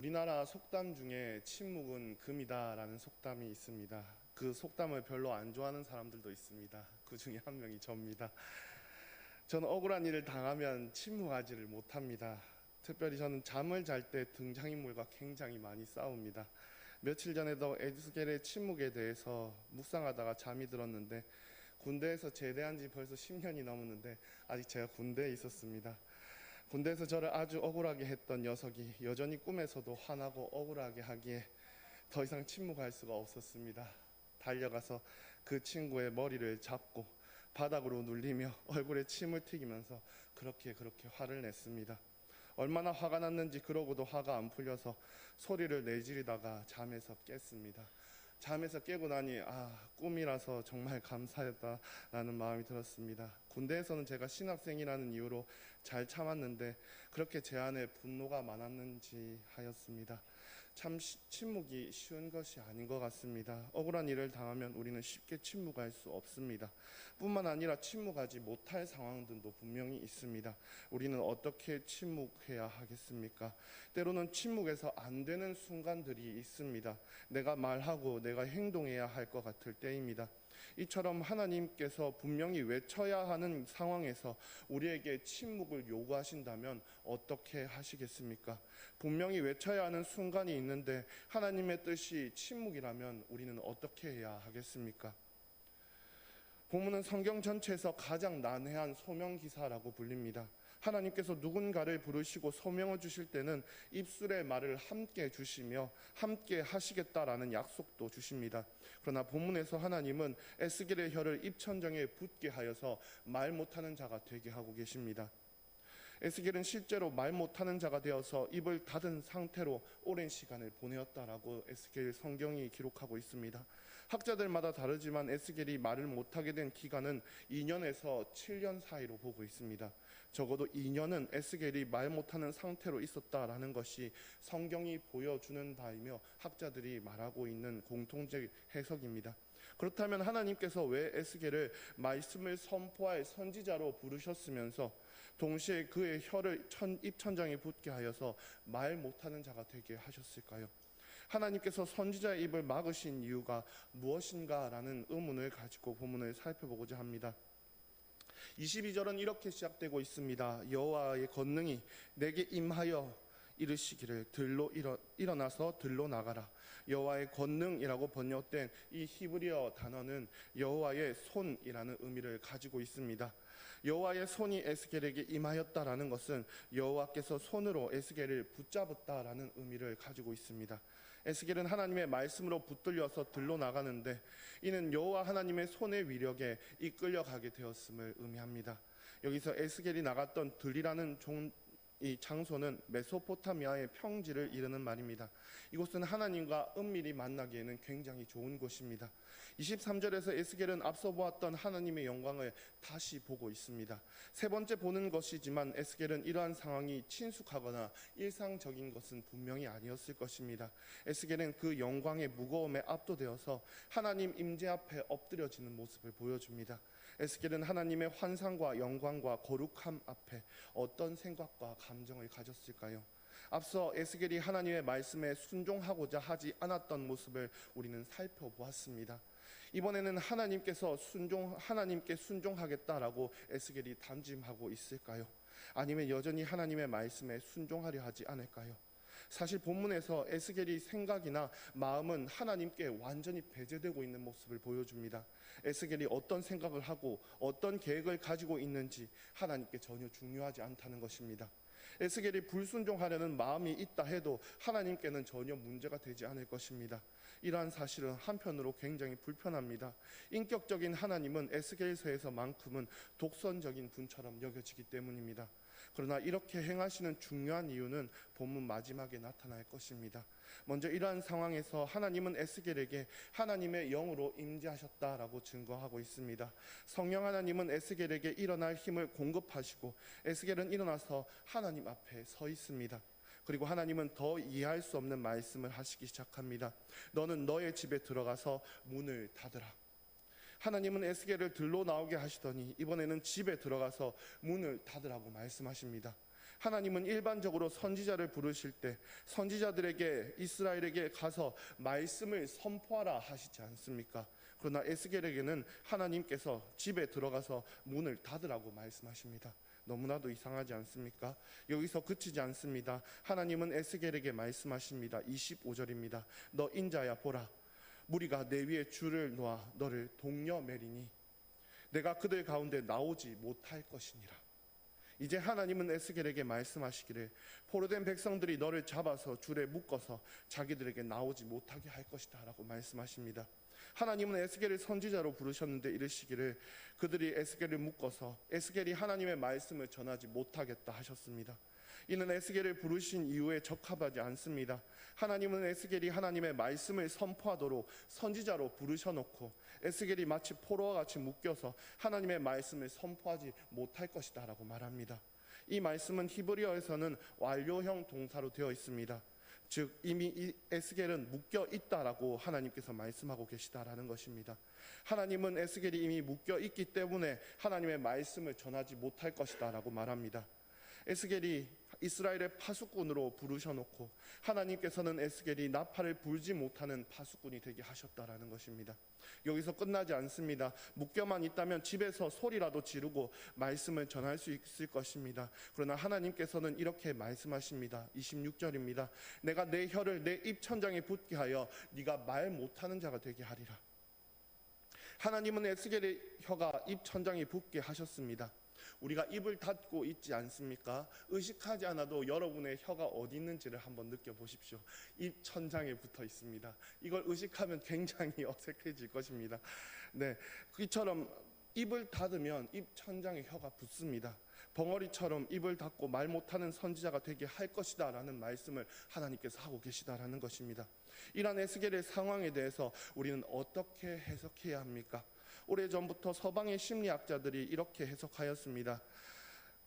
우리나라 속담 중에 침묵은 금이다라는 속담이 있습니다. 그 속담을 별로 안 좋아하는 사람들도 있습니다. 그 중에 한 명이 저입니다. 저는 억울한 일을 당하면 침묵하지를 못합니다. 특별히 저는 잠을 잘 때 등장인물과 굉장히 많이 싸웁니다. 며칠 전에도 에스겔의 침묵에 대해서 묵상하다가 잠이 들었는데 군대에서 제대한 지 벌써 10년이 넘었는데 아직 제가 군대에 있었습니다. 군대에서 저를 아주 억울하게 했던 녀석이 여전히 꿈에서도 화나고 억울하게 하기에 더 이상 침묵할 수가 없었습니다. 달려가서 그 친구의 머리를 잡고 바닥으로 눌리며 얼굴에 침을 튀기면서 그렇게 그렇게 화를 냈습니다. 얼마나 화가 났는지 그러고도 화가 안 풀려서 소리를 내지르다가 잠에서 깼습니다. 잠에서 깨고 나니 아 꿈이라서 정말 감사했다라는 마음이 들었습니다. 군대에서는 제가 신학생이라는 이유로 잘 참았는데 그렇게 제 안에 분노가 많았는지 하였습니다. 참 시- 침묵이 쉬운 것이 아닌 것 같습니다. 억울한 일을 당하면 우리는 쉽게 침묵할 수 없습니다. 뿐만 아니라 침묵하지 못할 상황들도 분명히 있습니다. 우리는 어떻게 침묵해야 하겠습니까? 때로는 침묵해서 안 되는 순간들이 있습니다. 내가 말하고 내가 행동해야 할 것 같을 때입니다. 이처럼 하나님께서 분명히 외쳐야 하는 상황에서 우리에게 침묵을 요구하신다면 어떻게 하시겠습니까? 분명히 외쳐야 하는 순간이 있는데 하나님의 뜻이 침묵이라면 우리는 어떻게 해야 하겠습니까? 본문은 성경 전체에서 가장 난해한 소명 기사라고 불립니다. 하나님께서 누군가를 부르시고 소명을 주실 때는 입술의 말을 함께 주시며 함께 하시겠다라는 약속도 주십니다. 그러나 본문에서 하나님은 에스겔의 혀를 입천정에 붙게 하여서 말 못하는 자가 되게 하고 계십니다. 에스겔은 실제로 말 못하는 자가 되어서 입을 닫은 상태로 오랜 시간을 보내었다라고 에스겔 성경이 기록하고 있습니다. 학자들마다 다르지만 에스겔이 말을 못하게 된 기간은 2년에서 7년 사이로 보고 있습니다. 적어도 2년은 에스겔이 말 못하는 상태로 있었다라는 것이 성경이 보여주는 바이며 학자들이 말하고 있는 공통적 해석입니다. 그렇다면 하나님께서 왜 에스겔을 말씀을 선포할 선지자로 부르셨으면서 동시에 그의 혀를 천, 입천장에 붙게 하여서 말 못하는 자가 되게 하셨을까요? 하나님께서 선지자의 입을 막으신 이유가 무엇인가라는 의문을 가지고 본문을 살펴보고자 합니다. 22절은 이렇게 시작되고 있습니다. 여호와의 권능이 내게 임하여 이르시기를 들로 일어, 일어나서 들로 나가라. 여호와의 권능이라고 번역된 이 히브리어 단어는 여호와의 손이라는 의미를 가지고 있습니다. 여호와의 손이 에스겔에게 임하였다라는 것은 여호와께서 손으로 에스겔을 붙잡았다라는 의미를 가지고 있습니다. 에스겔은 하나님의 말씀으로 붙들려서 들로 나가는데 이는 여호와 하나님의 손의 위력에 이끌려 가게 되었음을 의미합니다. 여기서 에스겔이 나갔던 들이라는 종, 이 장소는 메소포타미아의 평지를 이르는 말입니다. 이곳은 하나님과 은밀히 만나기에는 굉장히 좋은 곳입니다. 23절에서 에스겔은 앞서 보았던 하나님의 영광을 다시 보고 있습니다. 세 번째 보는 것이지만 에스겔은 이러한 상황이 친숙하거나 일상적인 것은 분명히 아니었을 것입니다. 에스겔은 그 영광의 무거움에 압도되어서 하나님 임재 앞에 엎드려지는 모습을 보여줍니다. 에스겔은 하나님의 환상과 영광과 거룩함 앞에 어떤 생각과 감정을 가졌을까요? 앞서 에스겔이 하나님의 말씀에 순종하고자 하지 않았던 모습을 우리는 살펴보았습니다. 이번에는 하나님께서 순종 하나님께 순종하겠다라고 에스겔이 담짐하고 있을까요? 아니면 여전히 하나님의 말씀에 순종하려 하지 않을까요? 사실 본문에서 에스겔이 생각이나 마음은 하나님께 완전히 배제되고 있는 모습을 보여줍니다. 에스겔이 어떤 생각을 하고 어떤 계획을 가지고 있는지 하나님께 전혀 중요하지 않다는 것입니다. 에스겔이 불순종하려는 마음이 있다 해도 하나님께는 전혀 문제가 되지 않을 것입니다. 이러한 사실은 한편으로 굉장히 불편합니다. 인격적인 하나님은 에스겔서에서만큼은 독선적인 분처럼 여겨지기 때문입니다. 그러나 이렇게 행하시는 중요한 이유는 본문 마지막에 나타날 것입니다. 먼저 이러한 상황에서 하나님은 에스겔에게 하나님의 영으로 임재하셨다라고 증거하고 있습니다. 성령 하나님은 에스겔에게 일어날 힘을 공급하시고 에스겔은 일어나서 하나님 앞에 서 있습니다. 그리고 하나님은 더 이해할 수 없는 말씀을 하시기 시작합니다. 너는 너의 집에 들어가서 문을 닫으라. 하나님은 에스겔을 들로 나오게 하시더니 이번에는 집에 들어가서 문을 닫으라고 말씀하십니다. 하나님은 일반적으로 선지자를 부르실 때 선지자들에게 이스라엘에게 가서 말씀을 선포하라 하시지 않습니까? 그러나 에스겔에게는 하나님께서 집에 들어가서 문을 닫으라고 말씀하십니다. 너무나도 이상하지 않습니까? 여기서 그치지 않습니다. 하나님은 에스겔에게 말씀하십니다. 25절입니다. 너 인자야 보라. 무리가 내 위에 줄을 놓아 너를 동려 매리니 내가 그들 가운데 나오지 못할 것이니라. 이제 하나님은 에스겔에게 말씀하시기를 포로된 백성들이 너를 잡아서 줄에 묶어서 자기들에게 나오지 못하게 할 것이다라고 말씀하십니다. 하나님은 에스겔을 선지자로 부르셨는데 이르시기를 그들이 에스겔을 묶어서 에스겔이 하나님의 말씀을 전하지 못하겠다 하셨습니다. 이는 에스겔을 부르신 이유에 적합하지 않습니다. 하나님은 에스겔이 하나님의 말씀을 선포하도록 선지자로 부르셔놓고 에스겔이 마치 포로와 같이 묶여서 하나님의 말씀을 선포하지 못할 것이다라고 말합니다. 이 말씀은 히브리어에서는 완료형 동사로 되어 있습니다. 즉 이미 이 에스겔은 묶여 있다라고 하나님께서 말씀하고 계시다라는 것입니다. 하나님은 에스겔이 이미 묶여 있기 때문에 하나님의 말씀을 전하지 못할 것이다라고 말합니다. 에스겔이 이스라엘의 파수꾼으로 부르셔놓고 하나님께서는 에스겔이 나팔을 불지 못하는 파수꾼이 되게 하셨다라는 것입니다. 여기서 끝나지 않습니다. 묶여만 있다면 집에서 소리라도 지르고 말씀을 전할 수 있을 것입니다. 그러나 하나님께서는 이렇게 말씀하십니다. 26절입니다. 내가 내 혀를 내 입 천장에 붙게 하여 네가 말 못하는 자가 되게 하리라. 하나님은 에스겔의 혀가 입 천장에 붙게 하셨습니다. 우리가 입을 닫고 있지 않습니까? 의식하지 않아도 여러분의 혀가 어디 있는지를 한번 느껴보십시오. 입 천장에 붙어 있습니다. 이걸 의식하면 굉장히 어색해질 것입니다. 네, 이처럼 입을 닫으면 입 천장에 혀가 붙습니다. 벙어리처럼 입을 닫고 말 못하는 선지자가 되게 할 것이다 라는 말씀을 하나님께서 하고 계시다라는 것입니다. 이러한 에스겔의 상황에 대해서 우리는 어떻게 해석해야 합니까? 오래전부터 서방의 심리학자들이 이렇게 해석하였습니다.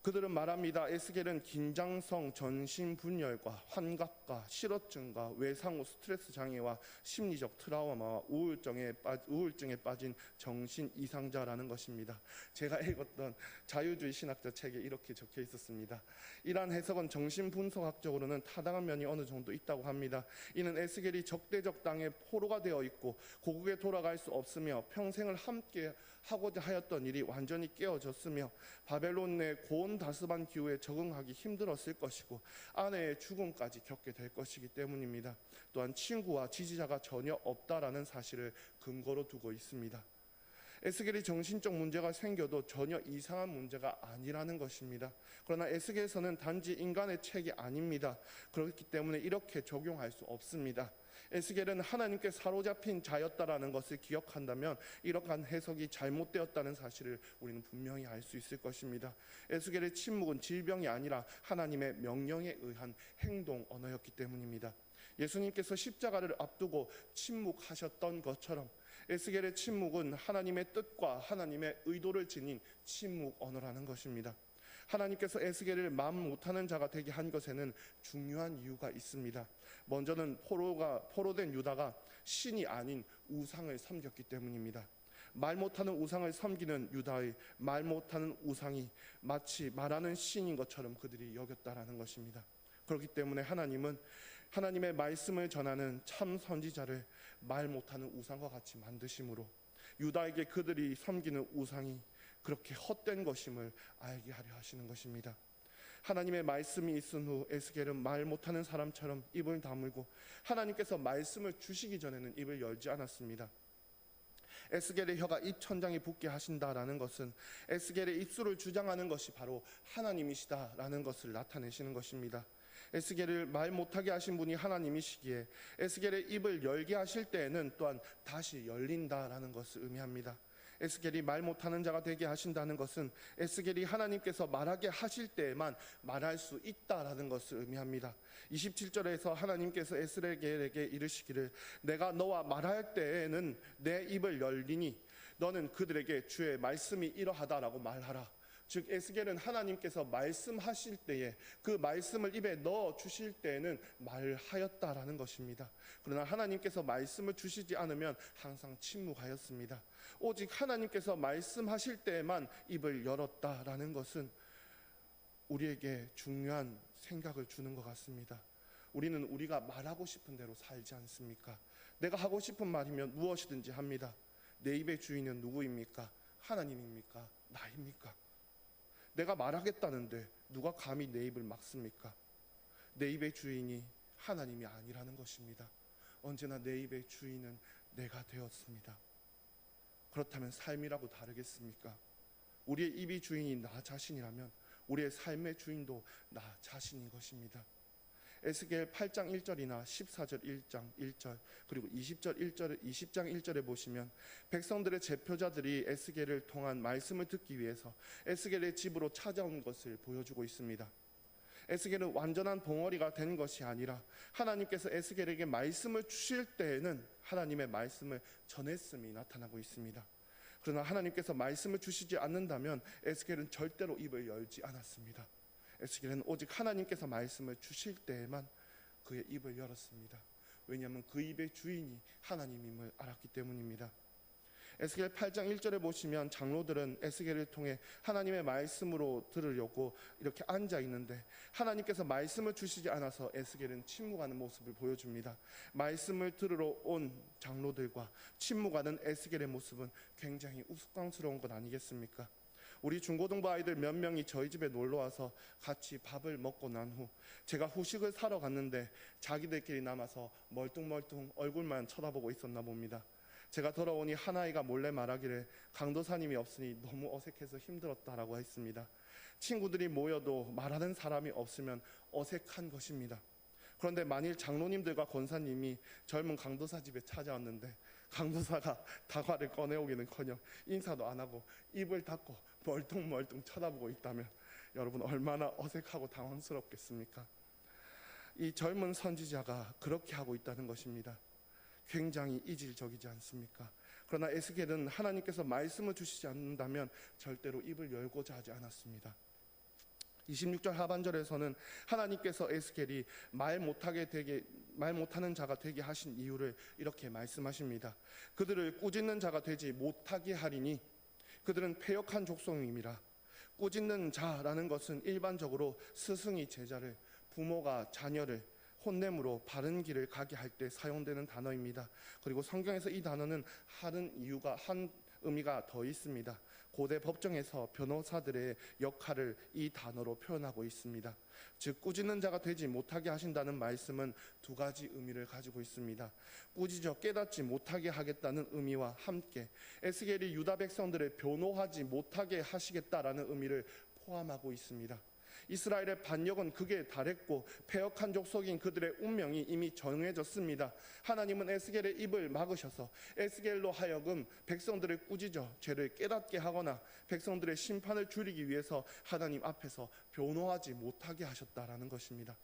그들은 말합니다. 에스겔은 긴장성 전신 분열과 환각과 실어증과 외상 후 스트레스 장애와 심리적 트라우마와 우울증에, 빠, 우울증에 빠진 정신 이상자라는 것입니다. 제가 읽었던 자유주의 신학자 책에 이렇게 적혀 있었습니다. 이러한 해석은 정신 분석학적으로는 타당한 면이 어느 정도 있다고 합니다. 이는 에스겔이 적대적 땅에 포로가 되어 있고 고국에 돌아갈 수 없으며 평생을 함께 하고자 하였던 일이 완전히 깨어졌으며 바벨론 내 고온 다스반 기후에 적응하기 힘들었을 것이고 아내의 죽음까지 겪게 될 것이기 때문입니다. 또한 친구와 지지자가 전혀 없다라는 사실을 근거로 두고 있습니다. 에스겔이 정신적 문제가 생겨도 전혀 이상한 문제가 아니라는 것입니다. 그러나 에스겔서는 단지 인간의 책이 아닙니다. 그렇기 때문에 이렇게 적용할 수 없습니다. 에스겔은 하나님께 사로잡힌 자였다라는 것을 기억한다면 이러한 해석이 잘못되었다는 사실을 우리는 분명히 알 수 있을 것입니다. 에스겔의 침묵은 질병이 아니라 하나님의 명령에 의한 행동 언어였기 때문입니다. 예수님께서 십자가를 앞두고 침묵하셨던 것처럼 에스겔의 침묵은 하나님의 뜻과 하나님의 의도를 지닌 침묵 언어라는 것입니다. 하나님께서 에스겔을 마음 못하는 자가 되게 한 것에는 중요한 이유가 있습니다. 먼저는 포로가 포로된 유다가 신이 아닌 우상을 섬겼기 때문입니다. 말 못하는 우상을 섬기는 유다의 말 못하는 우상이 마치 말하는 신인 것처럼 그들이 여겼다라는 것입니다. 그렇기 때문에 하나님은 하나님의 말씀을 전하는 참 선지자를 말 못하는 우상과 같이 만드심으로 유다에게 그들이 섬기는 우상이 그렇게 헛된 것임을 알게 하려 하시는 것입니다. 하나님의 말씀이 있은 후 에스겔은 말 못하는 사람처럼 입을 다물고 하나님께서 말씀을 주시기 전에는 입을 열지 않았습니다. 에스겔의 혀가 입 천장에 붙게 하신다라는 것은 에스겔의 입술을 주장하는 것이 바로 하나님이시다라는 것을 나타내시는 것입니다. 에스겔을 말 못하게 하신 분이 하나님이시기에 에스겔의 입을 열게 하실 때에는 또한 다시 열린다라는 것을 의미합니다. 에스겔이 말 못하는 자가 되게 하신다는 것은 에스겔이 하나님께서 말하게 하실 때에만 말할 수 있다라는 것을 의미합니다. 27절에서 하나님께서 에스겔에게 이르시기를 내가 너와 말할 때에는 내 입을 열리니 너는 그들에게 주의 말씀이 이러하다라고 말하라. 즉 에스겔은 하나님께서 말씀하실 때에 그 말씀을 입에 넣어 주실 때에는 말하였다라는 것입니다. 그러나 하나님께서 말씀을 주시지 않으면 항상 침묵하였습니다. 오직 하나님께서 말씀하실 때에만 입을 열었다라는 것은 우리에게 중요한 생각을 주는 것 같습니다. 우리는 우리가 말하고 싶은 대로 살지 않습니까? 내가 하고 싶은 말이면 무엇이든지 합니다. 내 입의 주인은 누구입니까? 하나님입니까? 나입니까? 내가 말하겠다는데 누가 감히 내 입을 막습니까? 내 입의 주인이 하나님이 아니라는 것입니다. 언제나 내 입의 주인은 내가 되었습니다. 그렇다면 삶이라고 다르겠습니까? 우리의 입이 주인이 나 자신이라면 우리의 삶의 주인도 나 자신인 것입니다. 에스겔 8장 1절이나 14절 1장 1절 그리고 20절 1절 20장 1절에 보시면 백성들의 제표자들이 에스겔을 통한 말씀을 듣기 위해서 에스겔의 집으로 찾아온 것을 보여주고 있습니다. 에스겔은 완전한 봉어리가 된 것이 아니라 하나님께서 에스겔에게 말씀을 주실 때에는 하나님의 말씀을 전했음이 나타나고 있습니다. 그러나 하나님께서 말씀을 주시지 않는다면 에스겔은 절대로 입을 열지 않았습니다. 에스겔은 오직 하나님께서 말씀을 주실 때에만 그의 입을 열었습니다. 왜냐하면 그 입의 주인이 하나님임을 알았기 때문입니다. 에스겔 8장 1절에 보시면 장로들은 에스겔을 통해 하나님의 말씀으로 들으려고 이렇게 앉아 있는데 하나님께서 말씀을 주시지 않아서 에스겔은 침묵하는 모습을 보여줍니다. 말씀을 들으러 온 장로들과 침묵하는 에스겔의 모습은 굉장히 우스꽝스러운 것 아니겠습니까? 우리 중고등부 아이들 몇 명이 저희 집에 놀러 와서 같이 밥을 먹고 난 후 제가 후식을 사러 갔는데 자기들끼리 남아서 멀뚱멀뚱 얼굴만 쳐다보고 있었나 봅니다. 제가 돌아오니 한 아이가 몰래 말하기를 강도사님이 없으니 너무 어색해서 힘들었다라고 했습니다. 친구들이 모여도 말하는 사람이 없으면 어색한 것입니다. 그런데 만일 장로님들과 권사님이 젊은 강도사 집에 찾아왔는데 강도사가 다과를 꺼내오기는커녕 인사도 안 하고 입을 닫고 멀뚱멀뚱 쳐다보고 있다면 여러분 얼마나 어색하고 당황스럽겠습니까? 이 젊은 선지자가 그렇게 하고 있다는 것입니다. 굉장히 이질적이지 않습니까? 그러나 에스겔은 하나님께서 말씀을 주시지 않는다면 절대로 입을 열고자 하지 않았습니다. 26절 하반절에서는 하나님께서 에스겔이 말 못하게 되게 말 못하는 자가 되게 하신 이유를 이렇게 말씀하십니다. 그들을 꾸짖는 자가 되지 못하게 하리니 그들은 패역한 족속임이라. 꾸짖는 자라는 것은 일반적으로 스승이 제자를 부모가 자녀를 혼냄으로 바른 길을 가게 할 때 사용되는 단어입니다. 그리고 성경에서 이 단어는 하는 이유가 한 의미가 더 있습니다. 고대 법정에서 변호사들의 역할을 이 단어로 표현하고 있습니다. 즉 꾸짖는 자가 되지 못하게 하신다는 말씀은 두 가지 의미를 가지고 있습니다. 꾸짖어 깨닫지 못하게 하겠다는 의미와 함께 에스겔이 유다 백성들을 변호하지 못하게 하시겠다라는 의미를 포함하고 있습니다. 이스라엘의 반역은 극에 달했고 패역한 족속인 그들의 운명이 이미 정해졌습니다. 하나님은 에스겔의 입을 막으셔서 에스겔로 하여금 백성들을 꾸짖어 죄를 깨닫게 하거나 백성들의 심판을 줄이기 위해서 하나님 앞에서 변호하지 못하게 하셨다라는 것입니다.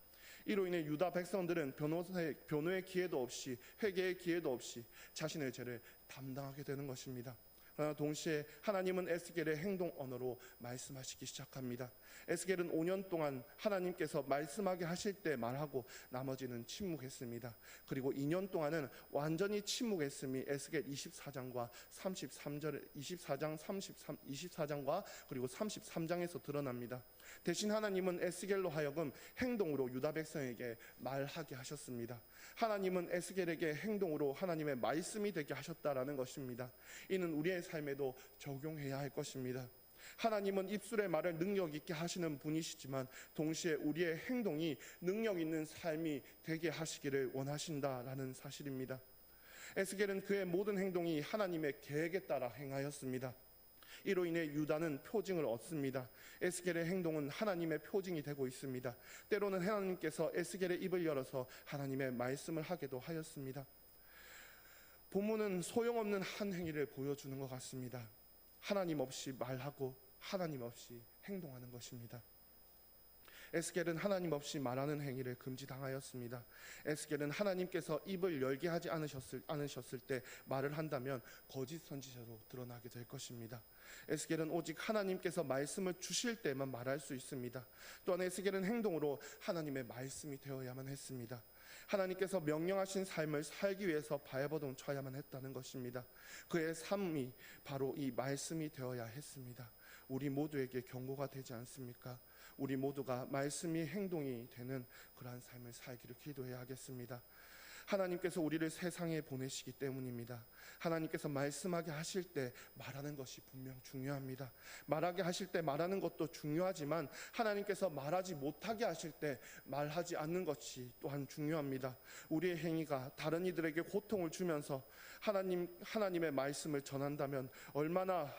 이로 인해 유다 백성들은 변호사의 변호의 기회도 없이 회개의 기회도 없이 자신의 죄를 담당하게 되는 것입니다. 그러나 동시에 하나님은 에스겔의 행동 언어로 말씀하시기 시작합니다. 에스겔은 5년 동안 하나님께서 말씀하게 하실 때 말하고 나머지는 침묵했습니다. 그리고 2년 동안은 완전히 침묵했음이 에스겔 24장과 33절 24장 33 24장과 그리고 33장에서 드러납니다. 대신 하나님은 에스겔로 하여금 행동으로 유다 백성에게 말하게 하셨습니다. 하나님은 에스겔에게 행동으로 하나님의 말씀이 되게 하셨다라는 것입니다. 이는 우리의 삶에도 적용해야 할 것입니다. 하나님은 입술의 말을 능력 있게 하시는 분이시지만 동시에 우리의 행동이 능력 있는 삶이 되게 하시기를 원하신다라는 사실입니다. 에스겔은 그의 모든 행동이 하나님의 계획에 따라 행하였습니다. 이로 인해 유다는 표징을 얻습니다. 에스겔의 행동은 하나님의 표징이 되고 있습니다. 때로는 하나님께서 에스겔의 입을 열어서 하나님의 말씀을 하게도 하였습니다. 본문은 소용없는 한 행위를 보여주는 것 같습니다. 하나님 없이 말하고 하나님 없이 행동하는 것입니다. 에스겔은 하나님 없이 말하는 행위를 금지당하였습니다. 에스겔은 하나님께서 입을 열게 하지 않으셨을, 않으셨을 때 말을 한다면 거짓 선지자로 드러나게 될 것입니다. 에스겔은 오직 하나님께서 말씀을 주실 때만 말할 수 있습니다. 또한 에스겔은 행동으로 하나님의 말씀이 되어야만 했습니다. 하나님께서 명령하신 삶을 살기 위해서 발버둥 쳐야만 했다는 것입니다. 그의 삶이 바로 이 말씀이 되어야 했습니다. 우리 모두에게 경고가 되지 않습니까? 우리 모두가 말씀이 행동이 되는 그러한 삶을 살기를 기도해야 하겠습니다. 하나님께서 우리를 세상에 보내시기 때문입니다. 하나님께서 말씀하게 하실 때 말하는 것이 분명 중요합니다. 말하게 하실 때 말하는 것도 중요하지만 하나님께서 말하지 못하게 하실 때 말하지 않는 것이 또한 중요합니다. 우리의 행위가 다른 이들에게 고통을 주면서 하나님 하나님의 말씀을 전한다면 얼마나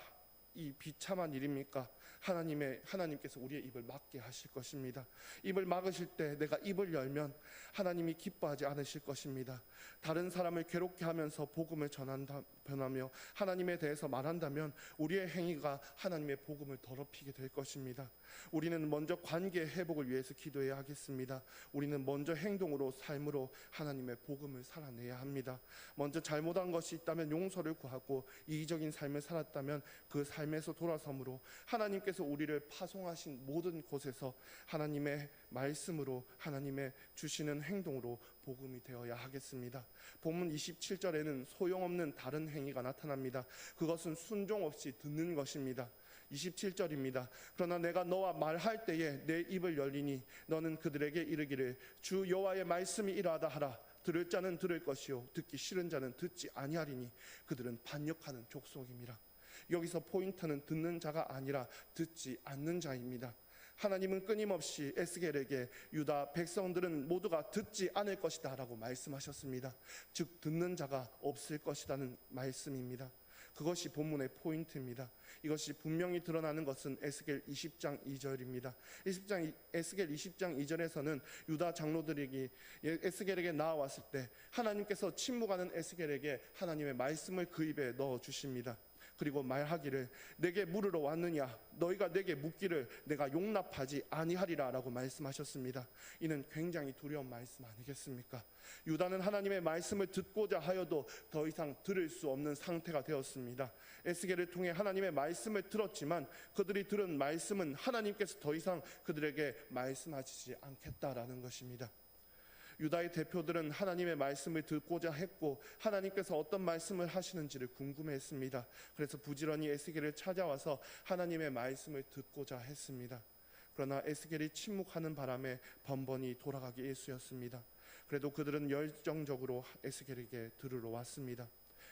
이 비참한 일입니까? 하나님의 하나님께서 우리의 입을 막게 하실 것입니다. 입을 막으실 때 내가 입을 열면 하나님이 기뻐하지 않으실 것입니다. 다른 사람을 괴롭게 하면서 복음을 전한다 변하며 하나님에 대해서 말한다면 우리의 행위가 하나님의 복음을 더럽히게 될 것입니다. 우리는 먼저 관계 회복을 위해서 기도해야 하겠습니다. 우리는 먼저 행동으로 삶으로 하나님의 복음을 살아내야 합니다. 먼저 잘못한 것이 있다면 용서를 구하고 이기적인 삶을 살았다면 그 삶에서 돌아섬으로 하나님께서 우리를 파송하신 모든 곳에서 하나님의 말씀으로 하나님의 주시는 행동으로 복음이 되어야 하겠습니다. 본문 27절에는 소용없는 다른 행위가 나타납니다. 그것은 순종 없이 듣는 것입니다. 27절입니다. 그러나 내가 너와 말할 때에 내 입을 열리니 너는 그들에게 이르기를 주 여호와의 말씀이 이러하다 하라. 들을 자는 들을 것이요 듣기 싫은 자는 듣지 아니하리니 그들은 반역하는 족속입니다. 여기서 포인트는 듣는 자가 아니라 듣지 않는 자입니다. 하나님은 끊임없이 에스겔에게 유다 백성들은 모두가 듣지 않을 것이다 라고 말씀하셨습니다. 즉 듣는 자가 없을 것이라는 말씀입니다. 그것이 본문의 포인트입니다. 이것이 분명히 드러나는 것은 에스겔 20장 2절입니다. 20장 에스겔 20장 2절에서는 유다 장로들이 에스겔에게 나와왔을 때 하나님께서 침묵하는 에스겔에게 하나님의 말씀을 그 입에 넣어 주십니다. 그리고 말하기를 내게 물으러 왔느냐 너희가 내게 묻기를 내가 용납하지 아니하리라라고 말씀하셨습니다. 이는 굉장히 두려운 말씀 아니겠습니까? 유다는 하나님의 말씀을 듣고자 하여도 더 이상 들을 수 없는 상태가 되었습니다. 에스겔을 통해 하나님의 말씀을 들었지만 그들이 들은 말씀은 하나님께서 더 이상 그들에게 말씀하시지 않겠다라는 것입니다. 유다의 대표들은 하나님의 말씀을 듣고자 했고 하나님께서 어떤 말씀을 하시는지를 궁금해했습니다. 그래서 부지런히 에스겔을 찾아와서 하나님의 말씀을 듣고자 했습니다. 그러나 에스겔이 침묵하는 바람에 번번이 돌아가기 일쑤였습니다. 그래도 그들은 열정적으로 에스겔에게 들으러 왔습니다.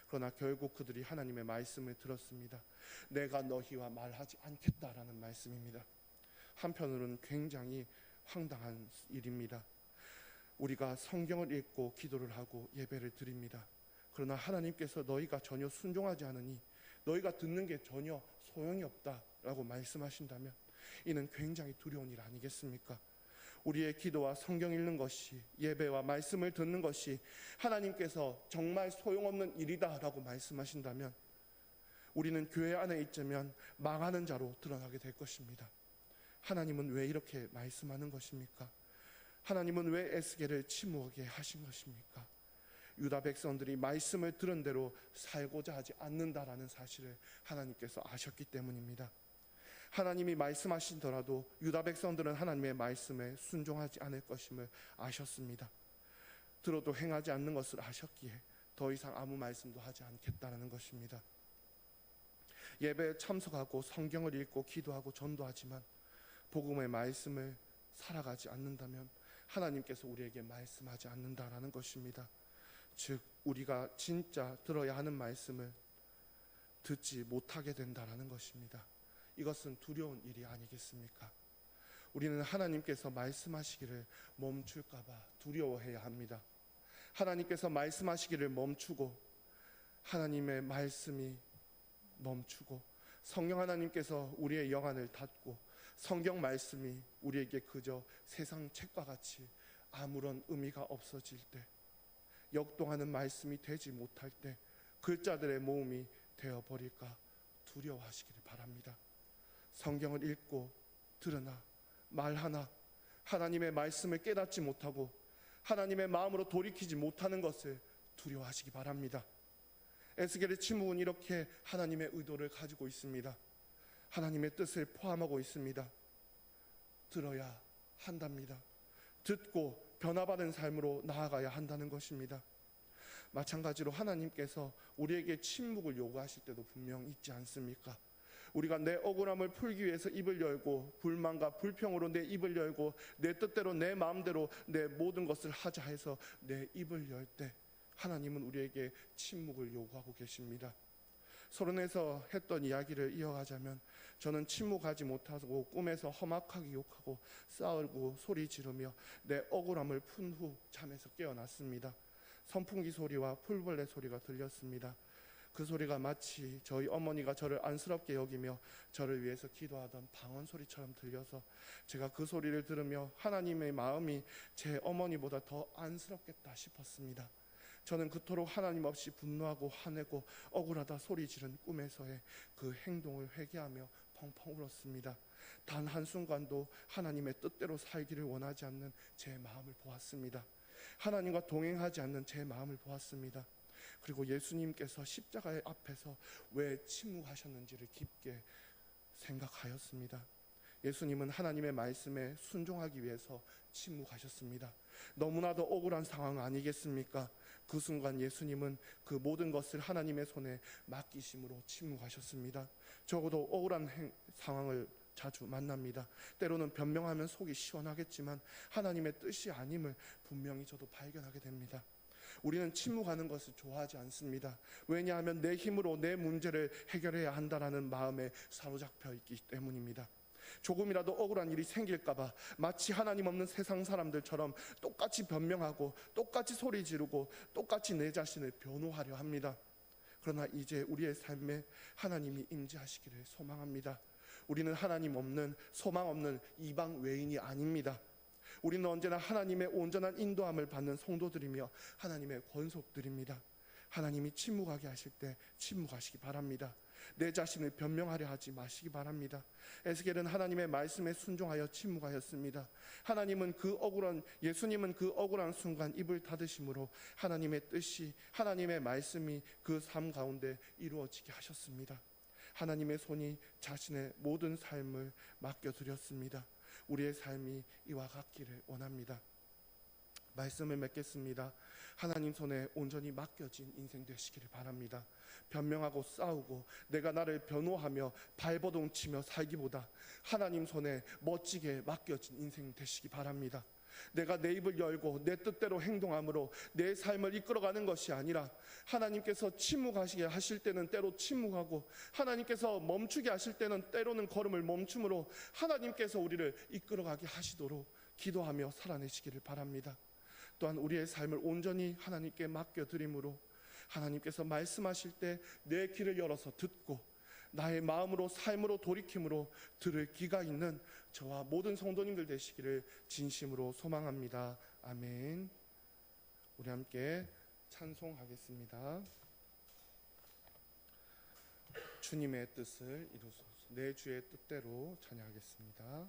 그러나 결국 그들이 하나님의 말씀을 들었습니다. 내가 너희와 말하지 않겠다라는 말씀입니다. 한편으로는 굉장히 황당한 일입니다. 우리가 성경을 읽고 기도를 하고 예배를 드립니다. 그러나 하나님께서 너희가 전혀 순종하지 않으니 너희가 듣는 게 전혀 소용이 없다라고 말씀하신다면 이는 굉장히 두려운 일 아니겠습니까? 우리의 기도와 성경 읽는 것이 예배와 말씀을 듣는 것이 하나님께서 정말 소용없는 일이다라고 말씀하신다면 우리는 교회 안에 있자면 망하는 자로 드러나게 될 것입니다. 하나님은 왜 이렇게 말씀하는 것입니까? 하나님은 왜 에스겔을 침묵하게 하신 것입니까? 유다 백성들이 말씀을 들은 대로 살고자 하지 않는다라는 사실을 하나님께서 아셨기 때문입니다. 하나님이 말씀하시더라도 유다 백성들은 하나님의 말씀에 순종하지 않을 것임을 아셨습니다. 들어도 행하지 않는 것을 아셨기에 더 이상 아무 말씀도 하지 않겠다는 것입니다. 예배에 참석하고 성경을 읽고 기도하고 전도하지만 복음의 말씀을 살아가지 않는다면 하나님께서 우리에게 말씀하지 않는다라는 것입니다. 즉 우리가 진짜 들어야 하는 말씀을 듣지 못하게 된다라는 것입니다. 이것은 두려운 일이 아니겠습니까? 우리는 하나님께서 말씀하시기를 멈출까봐 두려워해야 합니다. 하나님께서 말씀하시기를 멈추고 하나님의 말씀이 멈추고 성령 하나님께서 우리의 영안을 닫고 성경 말씀이 우리에게 그저 세상 책과 같이 아무런 의미가 없어질 때 역동하는 말씀이 되지 못할 때 글자들의 모음이 되어 버릴까 두려워하시기를 바랍니다. 성경을 읽고 들으나 말하나 하나님의 말씀을 깨닫지 못하고 하나님의 마음으로 돌이키지 못하는 것을 두려워하시기 바랍니다. 에스겔의 침묵은 이렇게 하나님의 의도를 가지고 있습니다. 하나님의 뜻을 포함하고 있습니다. 들어야 한답니다. 듣고 변화받은 삶으로 나아가야 한다는 것입니다. 마찬가지로 하나님께서 우리에게 침묵을 요구하실 때도 분명 있지 않습니까? 우리가 내 억울함을 풀기 위해서 입을 열고 불만과 불평으로 내 입을 열고 내 뜻대로 내 마음대로 내 모든 것을 하자 해서 내 입을 열 때 하나님은 우리에게 침묵을 요구하고 계십니다. 서론에서 했던 이야기를 이어가자면 저는 침묵하지 못하고 꿈에서 험악하게 욕하고 싸우고 소리 지르며 내 억울함을 푼 후 잠에서 깨어났습니다. 선풍기 소리와 풀벌레 소리가 들렸습니다. 그 소리가 마치 저희 어머니가 저를 안쓰럽게 여기며 저를 위해서 기도하던 방언 소리처럼 들려서 제가 그 소리를 들으며 하나님의 마음이 제 어머니보다 더 안쓰럽겠다 싶었습니다. 저는 그토록 하나님 없이 분노하고 화내고 억울하다 소리 지른 꿈에서의 그 행동을 회개하며 펑펑 울었습니다. 단 한순간도 하나님의 뜻대로 살기를 원하지 않는 제 마음을 보았습니다. 하나님과 동행하지 않는 제 마음을 보았습니다. 그리고 예수님께서 십자가의 앞에서 왜 침묵하셨는지를 깊게 생각하였습니다. 예수님은 하나님의 말씀에 순종하기 위해서 침묵하셨습니다. 너무나도 억울한 상황 아니겠습니까? 그 순간 예수님은 그 모든 것을 하나님의 손에 맡기심으로 침묵하셨습니다. 적어도 억울한 행- 상황을 자주 만납니다. 때로는 변명하면 속이 시원하겠지만 하나님의 뜻이 아님을 분명히 저도 발견하게 됩니다. 우리는 침묵하는 것을 좋아하지 않습니다. 왜냐하면 내 힘으로 내 문제를 해결해야 한다라는 마음에 사로잡혀 있기 때문입니다. 조금이라도 억울한 일이 생길까봐 마치 하나님 없는 세상 사람들처럼 똑같이 변명하고 똑같이 소리 지르고 똑같이 내 자신을 변호하려 합니다. 그러나 이제 우리의 삶에 하나님이 임재하시기를 소망합니다. 우리는 하나님 없는 소망 없는 이방 외인이 아닙니다. 우리는 언제나 하나님의 온전한 인도함을 받는 성도들이며 하나님의 권속들입니다. 하나님이 침묵하게 하실 때 침묵하시기 바랍니다. 내 자신을 변명하려 하지 마시기 바랍니다. 에스겔은 하나님의 말씀에 순종하여 침묵하였습니다. 하나님은 그 억울한 예수님은 그 억울한 순간 입을 닫으심으로 하나님의 뜻이 하나님의 말씀이 그 삶 가운데 이루어지게 하셨습니다. 하나님의 손이 자신의 모든 삶을 맡겨 드렸습니다. 우리의 삶이 이와 같기를 원합니다. 말씀을 맺겠습니다. 하나님 손에 온전히 맡겨진 인생 되시기를 바랍니다. 변명하고 싸우고 내가 나를 변호하며 발버둥 치며 살기보다 하나님 손에 멋지게 맡겨진 인생 되시기 바랍니다. 내가 내 입을 열고 내 뜻대로 행동함으로 내 삶을 이끌어가는 것이 아니라 하나님께서 침묵하시게 하실 때는 때로 침묵하고 하나님께서 멈추게 하실 때는 때로는 걸음을 멈춤으로 하나님께서 우리를 이끌어가게 하시도록 기도하며 살아내시기를 바랍니다. 또한 우리의 삶을 온전히 하나님께 맡겨드림으로 하나님께서 말씀하실 때 내 귀를 열어서 듣고 나의 마음으로 삶으로 돌이킴으로 들을 귀가 있는 저와 모든 성도님들 되시기를 진심으로 소망합니다. 아멘. 우리 함께 찬송하겠습니다. 주님의 뜻을 이루소서. 내 주의 뜻대로 찬양하겠습니다.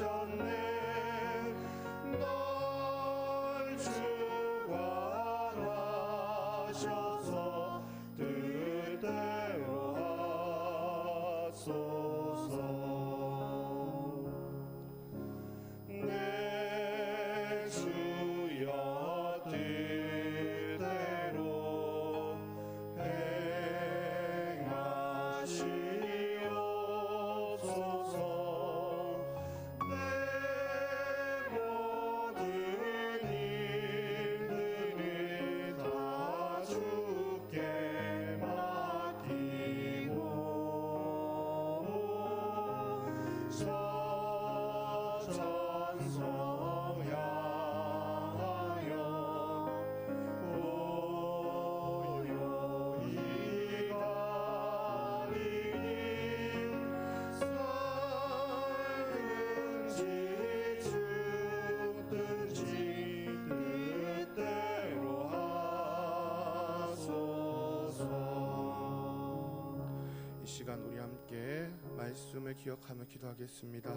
your name. 말씀을 기억하며 기도하겠습니다.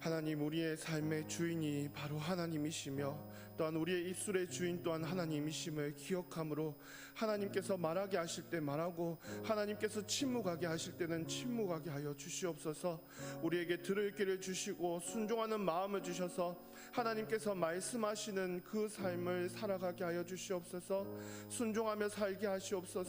하나님 우리의 삶의 주인이 바로 하나님이시며 또한 우리의 입술의 주인 또한 하나님이심을 기억함으로 하나님께서 말하게 하실 때 말하고 하나님께서 침묵하게 하실 때는 침묵하게 하여 주시옵소서. 우리에게 들을 길을 주시고 순종하는 마음을 주셔서 하나님께서 말씀하시는 그 삶을 살아가게 하여 주시옵소서. 순종하며 살게 하시옵소서